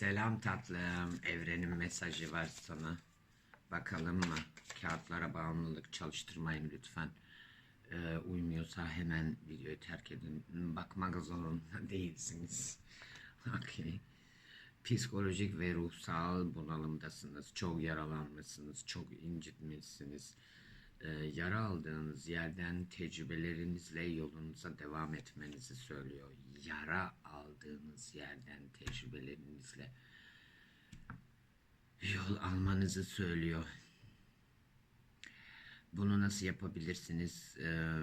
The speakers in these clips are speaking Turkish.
Selam tatlım. Evrenin mesajı var sana. Bakalım mı? Kağıtlara bağımlılık çalıştırmayın lütfen. Ee, uymuyorsa hemen videoyu terk edin. Bakmak zorunda değilsiniz. Okey. Psikolojik ve ruhsal bunalımdasınız. Çok yaralanmışsınız. Çok incitmişsiniz. Ee, yara aldığınız yerden tecrübelerinizle yolunuza devam etmenizi söylüyor. Yara aldığınız yerden tecrübelerinizle yol almanızı söylüyor. Bunu nasıl yapabilirsiniz? Ee,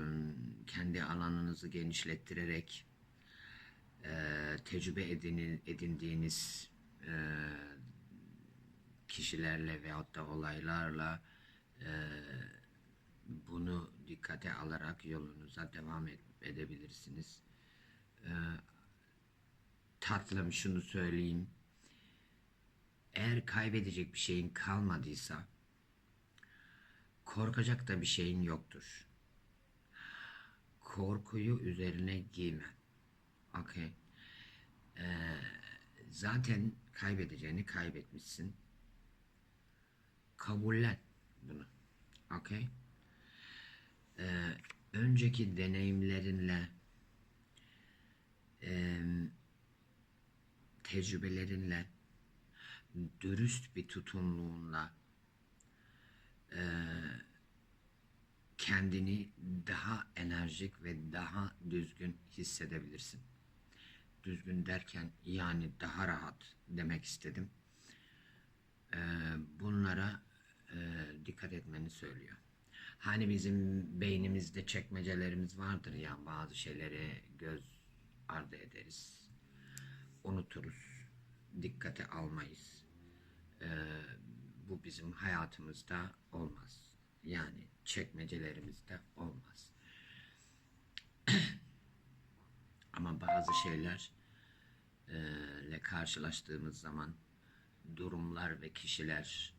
kendi alanınızı genişlettirerek e, tecrübe edinin, edindiğiniz e, kişilerle veyahut da olaylarla e, bunu dikkate alarak yolunuza devam edebilirsiniz. E, tatlım şunu söyleyeyim. Eğer kaybedecek bir şeyin kalmadıysa korkacak da bir şeyin yoktur. Korkuyu üzerine giyme. Okey. Ee, zaten kaybedeceğini kaybetmişsin. Kabullen bunu. Okey. Ee, önceki deneyimlerinle e, tecrübelerinle dürüst bir tutumluğunla e, kendini daha enerjik ve daha düzgün hissedebilirsin. Düzgün derken yani daha rahat demek istedim. E, bunlara e, dikkat etmeni söylüyor. Hani bizim beynimizde çekmecelerimiz vardır ya bazı şeyleri göz ardı ederiz. Unuturuz. Dikkate almayız. Ee, bu bizim hayatımızda olmaz. Yani çekmecelerimizde olmaz. Ama bazı şeyler e, karşılaştığımız zaman durumlar ve kişiler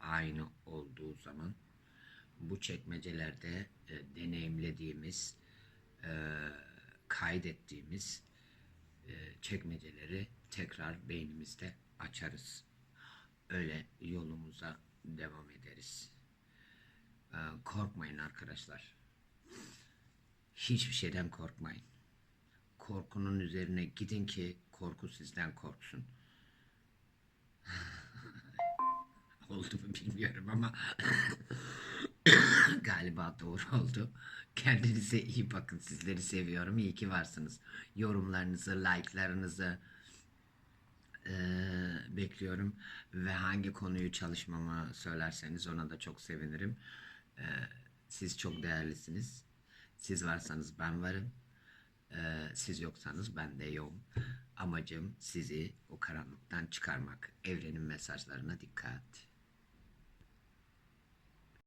aynı olduğu zaman bu çekmecelerde e, deneyimlediğimiz, e, kaydettiğimiz e, çekmeceleri tekrar beynimizde açarız. Öyle yolumuza devam ederiz. E, korkmayın arkadaşlar. Hiçbir şeyden korkmayın. Korkunun üzerine gidin ki korku sizden korksun. Oldu mu bilmiyorum ama galiba doğru oldu. Kendinize iyi bakın. Sizleri seviyorum. İyi ki varsınız. Yorumlarınızı, like'larınızı eee, bekliyorum. Ve hangi konuyu çalışmamı söylerseniz ona da çok sevinirim. Eee, siz çok değerlisiniz. Siz varsanız ben varım. Eee, siz yoksanız ben de yokum. Amacım sizi o karanlıktan çıkarmak. Evrenin mesajlarına dikkat.